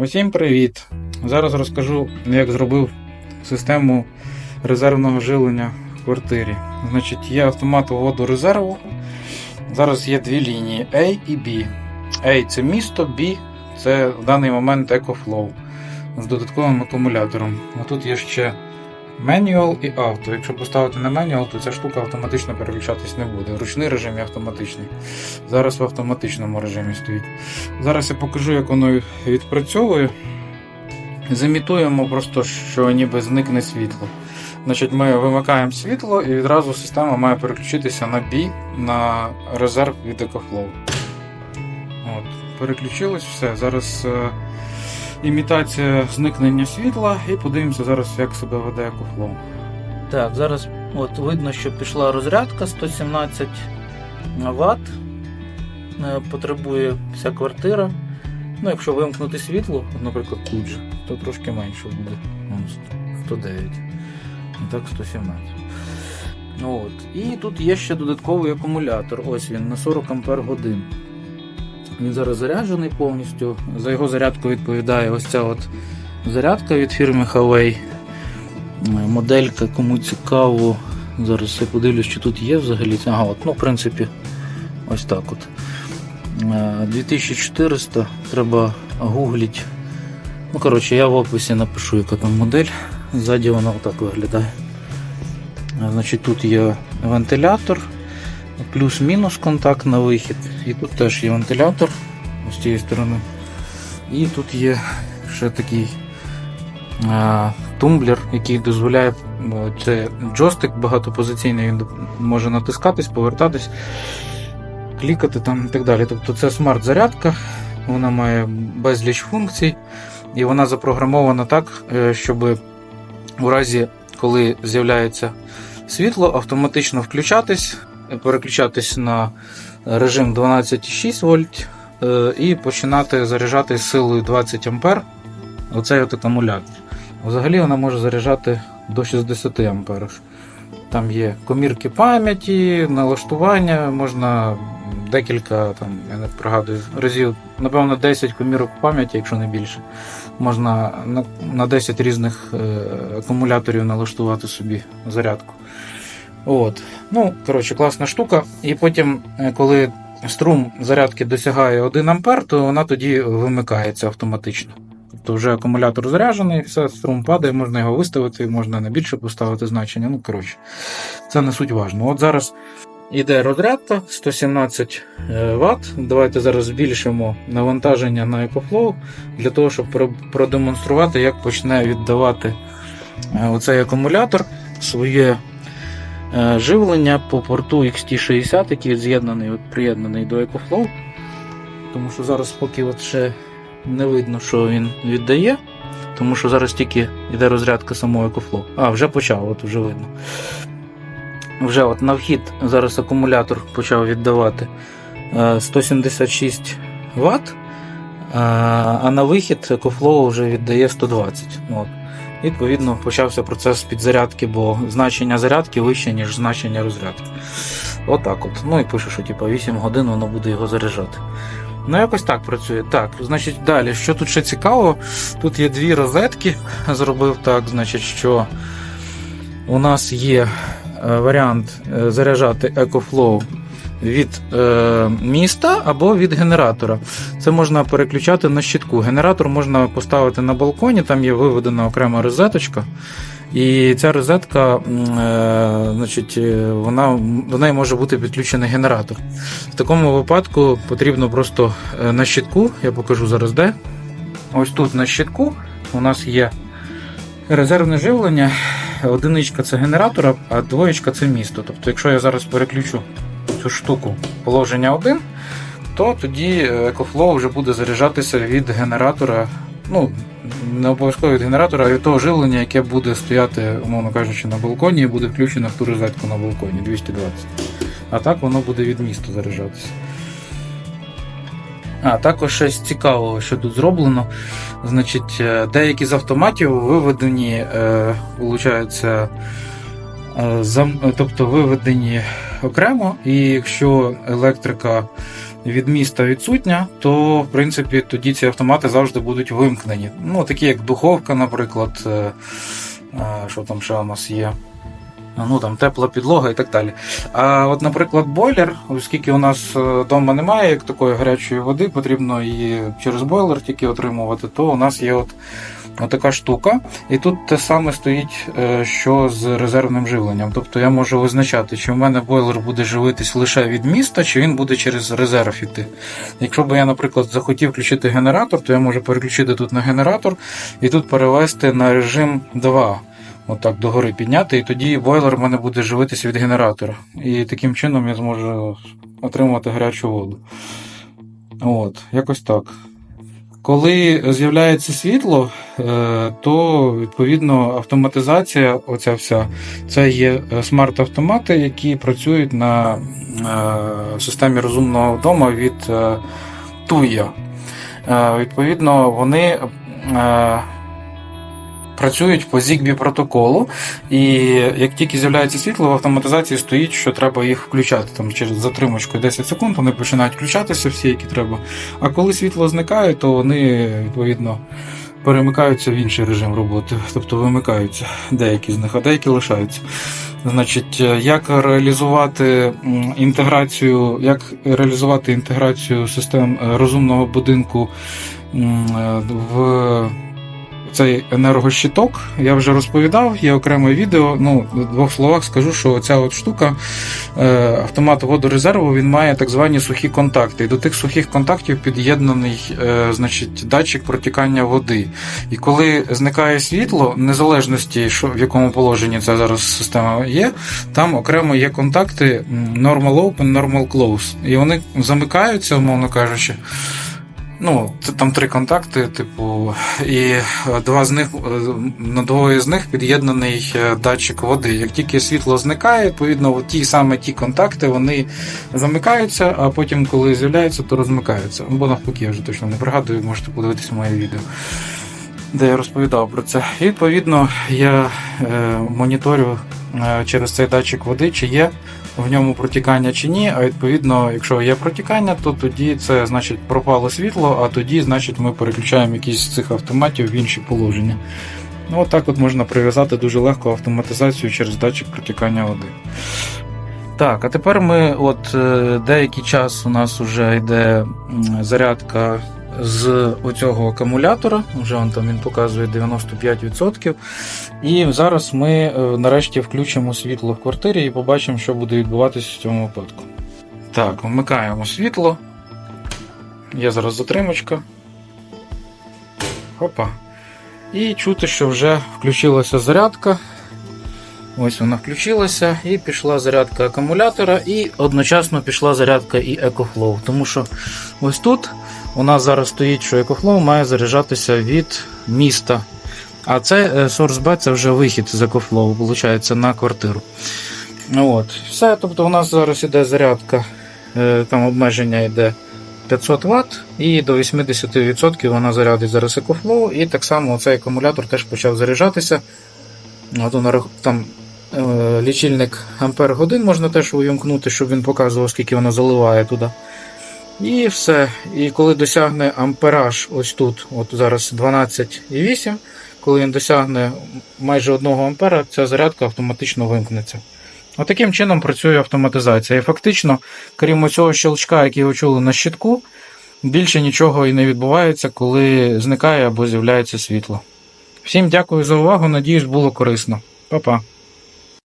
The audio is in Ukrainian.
Усім привіт! Зараз розкажу, як зробив систему резервного живлення в квартирі. Значить, є автомат воду резерву. Зараз є дві лінії A і B. A це місто, B це в даний момент EcoFlow з додатковим акумулятором. А тут є ще Manual і авто. Якщо поставити на Manual, то ця штука автоматично переключатись не буде. Ручний режим і автоматичний. Зараз в автоматичному режимі стоїть. Зараз я покажу, як воно відпрацьовує. Замітуємо просто, що ніби зникне світло. Значить, Ми вимикаємо світло і відразу система має переключитися на бій на резерв від EcoFlow. От, Переключилось все. Зараз е, імітація зникнення світла і подивимося зараз, як себе веде EcoFlow. Так, зараз от видно, що пішла розрядка 117 Вт. Е, Потребує вся квартира. Ну, якщо вимкнути світло, наприклад, тут же, то трошки менше буде. 109. А так 117. Ну, От. І тут є ще додатковий акумулятор. Ось він на 40 Ампер годин. Він зараз заряджений повністю. За його зарядку відповідає ось ця от зарядка від фірми Huawei. Е, Моделька, кому цікаво. Зараз я подивлюсь, що тут є взагалі. Ага, от, ну, в принципі, ось так от. Е, 2400 треба гугліть. Ну, коротше, я в описі напишу, яка там модель. Ззаді вона отак виглядає. Е, Значить, тут є вентилятор, плюс-мінус контакт на вихід. І тут теж є вентилятор з цієї сторони. І тут є ще такий а, тумблер, який дозволяє це джойстик багатопозиційний, він може натискатись, повертатись, клікати там і так далі. Тобто це смарт-зарядка, вона має безліч функцій, і вона запрограмована так, е, щоб у разі, коли з'являється світло, автоматично включатись, переключатись на режим 12,6 вольт е, і починати заряджати силою 20 ампер оцей от акумулятор. Взагалі вона може заряджати до 60 ампер. Там є комірки пам'яті, налаштування, можна декілька, там, я не пригадую, разів, напевно, 10 комірок пам'яті, якщо не більше. Можна на, на 10 різних е, акумуляторів налаштувати собі зарядку. От. Ну, коротше, класна штука. І потім, е, коли струм зарядки досягає 1 ампер, то вона тоді вимикається автоматично. Тобто вже акумулятор заряджений, все, струм падає, можна його виставити, можна на більше поставити значення. Ну, коротше, це не суть важно. От зараз йде розрядка 117 Вт. Давайте зараз збільшимо навантаження на EcoFlow для того, щоб продемонструвати, як почне віддавати е, оцей акумулятор своє е, живлення по порту XT60, який з'єднаний, от, приєднаний до EcoFlow. Тому що зараз поки от ще не видно, що він віддає, тому що зараз тільки йде розрядка самого EcoFlow. А, вже почав, от вже видно. Вже от на вхід зараз акумулятор почав віддавати е, 176 Вт, а на вихід EcoFlow вже віддає 120 От. Відповідно, почався процес підзарядки, бо значення зарядки вище, ніж значення розрядки. Отак от. Ну і пише, що типу, 8 годин воно буде його заряджати. Ну, якось так працює. Так, значить, далі, що тут ще цікаво, тут є дві розетки. Зробив так, значить, що у нас є е, варіант е, заряджати EcoFlow від е, міста або від генератора. Це можна переключати на щитку. Генератор можна поставити на балконі, там є виведена окрема розеточка. І ця розетка, е, значить, е, вона, до неї може бути підключений генератор. В такому випадку потрібно просто е, на щитку, я покажу зараз де. Ось тут на щитку у нас є резервне живлення. Одиничка це генератор, а двоєчка це місто. Тобто, якщо я зараз переключу цю штуку положення 1, то тоді EcoFlow вже буде заряджатися від генератора. Ну, не обов'язково від генератора, а від того живлення, яке буде стояти, умовно кажучи, на балконі і буде включено в ту розетку на балконі 220. А так воно буде від міста заряджатися. А, також щось цікавого, що тут зроблено. Значить, е, деякі з автоматів виведені, е, виходить, тобто виведені окремо, і якщо електрика від міста відсутня, то в принципі тоді ці автомати завжди будуть вимкнені. Ну, такі як духовка, наприклад, е, е, що там ще у нас є. Ну там тепла підлога і так далі. А от, наприклад, бойлер, оскільки у нас вдома немає як такої гарячої води, потрібно її через бойлер тільки отримувати, то у нас є от, от така штука. І тут те саме стоїть, е, що з резервним живленням. Тобто я можу визначати, чи в мене бойлер буде живитись лише від міста, чи він буде через резерв іти. Якщо б я, наприклад, захотів включити генератор, то я можу переключити тут на генератор і тут перевести на режим 2 отак догори підняти, і тоді бойлер в мене буде живитися від генератора. І таким чином я зможу отримувати гарячу воду. От, якось так. Коли з'являється світло, е, то відповідно автоматизація, оця вся, це є е, смарт-автомати, які працюють на е, системі розумного вдома від Туя. Відповідно, вони працюють по ZigBee протоколу, і як тільки з'являється світло, в автоматизації стоїть, що треба їх включати там через затримочку 10 секунд, вони починають включатися всі, які треба. А коли світло зникає, то вони відповідно перемикаються в інший режим роботи, тобто вимикаються деякі з них, а деякі лишаються. Значить, як реалізувати інтеграцію, як реалізувати інтеграцію систем е, розумного будинку е, в цей енергощиток я вже розповідав, є окреме відео. Ну, в двох словах скажу, що ця от штука, е, автомат водорезерву, він має так звані сухі контакти. І до тих сухих контактів під'єднаний е, значить, датчик протікання води. І коли зникає світло, незалежності, що, в якому положенні ця зараз система є, там окремо є контакти normal open, normal close. І вони замикаються, умовно кажучи. Ну, там три контакти, типу, і е, два з них е, на двоє з них під'єднаний е, датчик води. Як тільки світло зникає, відповідно, ті саме ті контакти вони замикаються, а потім, коли з'являються, то розмикаються. Бо навпаки, я вже точно не пригадую, можете подивитися моє відео, де я розповідав про це. І відповідно я е, моніторю е, через цей датчик води, чи є в ньому протікання чи ні. А відповідно, якщо є протікання, то тоді це значить пропало світло, а тоді, значить, ми переключаємо якісь з цих автоматів в інші положення. Ну, от так от можна прив'язати дуже легко автоматизацію через датчик протікання води. Так, а тепер ми, от е, деякий час у нас вже йде зарядка з оцього акумулятора. Вже он там він показує 95%. І зараз ми е, нарешті включимо світло в квартирі і побачимо, що буде відбуватися в цьому випадку. Так, вмикаємо світло. Є зараз затримочка. Хопа. І чути, що вже включилася зарядка. Ось вона включилася, і пішла зарядка акумулятора, і одночасно пішла зарядка і EcoFlow. Тому що ось тут у нас зараз стоїть, що EcoFlow має заряджатися від міста. А це е, Source B це вже вихід з EcoFlow, виходить, на квартиру. Ну От. Все, тобто у нас зараз іде зарядка, е, там обмеження йде 500 Вт, і до 80% вона зарядить зараз EcoFlow, і так само цей акумулятор теж почав заряджатися. От там е, лічильник ампер годин можна теж увімкнути, щоб він показував, скільки воно заливає туди. І все. І коли досягне ампераж, ось тут, от зараз 12,8, коли він досягне майже 1 ампера, ця зарядка автоматично вимкнеться. Отаким чином працює автоматизація. І фактично, крім цього щелчка, який ви чули на щитку, більше нічого і не відбувається, коли зникає або з'являється світло. Всім дякую за увагу, надіюсь, було корисно. Па-па.